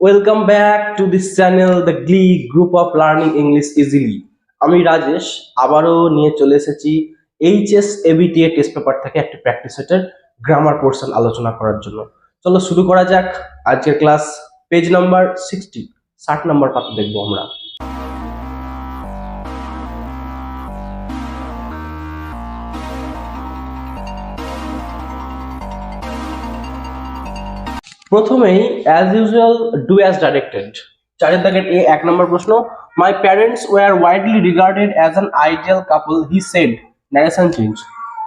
Welcome back to this channel the glee group of learning English easily আমি রাজেশ, আবারও নিয়ে চলে এসেছি এইচএস এবিটিএ টেস্ট পেপার থেকে একটি প্র্যাকটিস সেটের গ্রামার পোর্শন আলোচনা করার জন্য। চলো শুরু করা যাক। আজকের ক্লাস পেজ নাম্বার সিক্সটি ষাট নাম্বার পাতা দেখব আমরা। প্রথমেই as usual do as directed চারের দাগের এ এক নম্বর প্রশ্ন my parents were widely regarded as an ideal couple he said narration change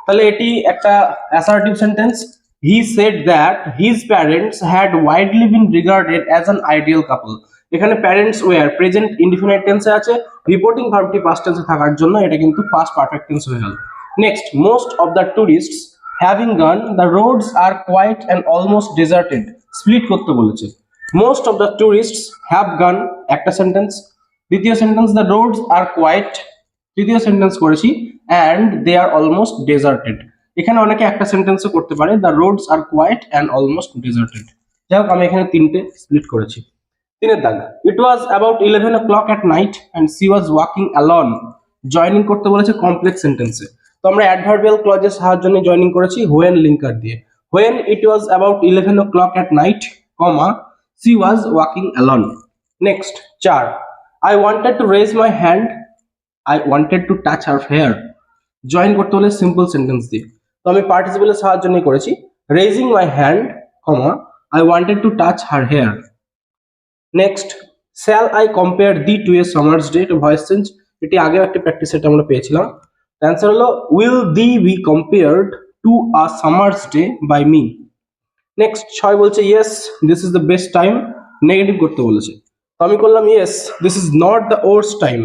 তাহলে এটি একটা assertive sentence he said that his parents had widely been regarded as an ideal couple এখানে প্যারেন্টস ওয়ার প্রেজেন্ট ইনডিফিনাইট টেন্সে আছে reporting ভার্বটি past টেন্সে থাকার জন্য এটা কিন্তু পাস্ট পারফেক্ট টেন্স হয়ে গেল। Next most of the tourists having gone the roads are quite and almost deserted split করতে বলেছে। Most of the tourists have gone একটা সেন্টেন্স দ্বিতীয় sentence the roads are quite তৃতীয় সেন্টেন্স করেছি and they are almost deserted এখানে অনেকে একটা সেন্টেন্সও করতে পারে the roads are quite and almost deserted যাই হোক, আমি এখানে তিনটে স্প্লিট করেছি। তিনের দাগ it was about eleven O clock at night and she was walking alone joining করতে বলেছে কমপ্লেক্স সেন্টেন্সে তো আমরা অ্যাডভার্বিয়াল ক্লজের সাহায্য নিয়ে জয়নিং করেছি হোয়েন লিঙ্কার দিয়ে। It was about eleven o'clock at night comma she was walking alone next চার I wanted to raise my hand I wanted to touch her hair join করতে হলে সিম্পল সেন্টেন্স দিয়ে। তো আমি পার্টিসিপেলের সাহায্য নিয়ে করেছি। Raising my hand comma I wanted to touch her hair next shall I compare thee to a summer's day to voice change এটি আগেও একটি প্র্যাকটিস সেট আমরা পেয়েছিলাম। অ্যান্সার হলো will thee be compared to a summer's day by me next ছয় বলছে yes this is the best time negative করতে বলেছে। তো আমি করলাম yes this is not the worst time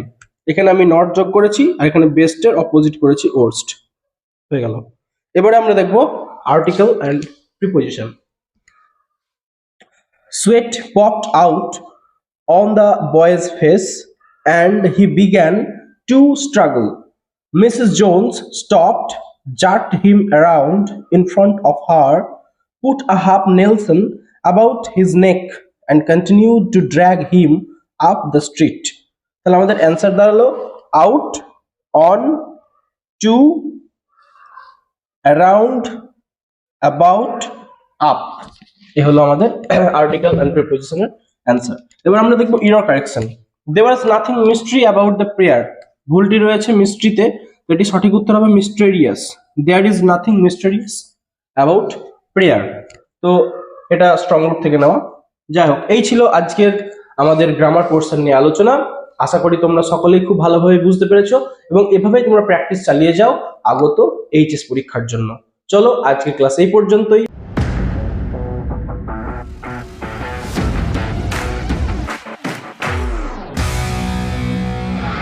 এখানে আমি নট যোগ করেছি আর এখানে বেস্টের অপোজিট করেছি ওর্স্ট হয়ে গেল। এবারে আমরা দেখব article and preposition Sweat popped out on the boy's face and he began to struggle. Mrs. Jones stopped, jerked him around in front of her, put a half Nelson about his neck, and continued to drag him up the street. তাহলে আমাদের answer দাঁড়াল out on to around about up এ হলো আমাদের article and প্রিপোজিশনের answer এবার আমরা দেখব error correction দেওয়ার nothing mystery about the prayer ভুলটি রয়েছে মিস্ট্রিতে এটি সঠিক উত্তর হবে mysterious there is nothing mysterious about prayer তো এটা স্ট্রং রুট থেকে নেওয়া। যাই হোক, এই ছিল আজকের আমাদের গ্রামার পোর্শন নিয়ে আলোচনা। আশা করি তোমরা সকলেই খুব ভালোভাবে বুঝতে পেরেছ এবং এভাবেই তোমরা প্র্যাকটিস চালিয়ে যাও আগত এইচএস পরীক্ষার জন্য। চলো আজকের ক্লাস এই পর্যন্তই।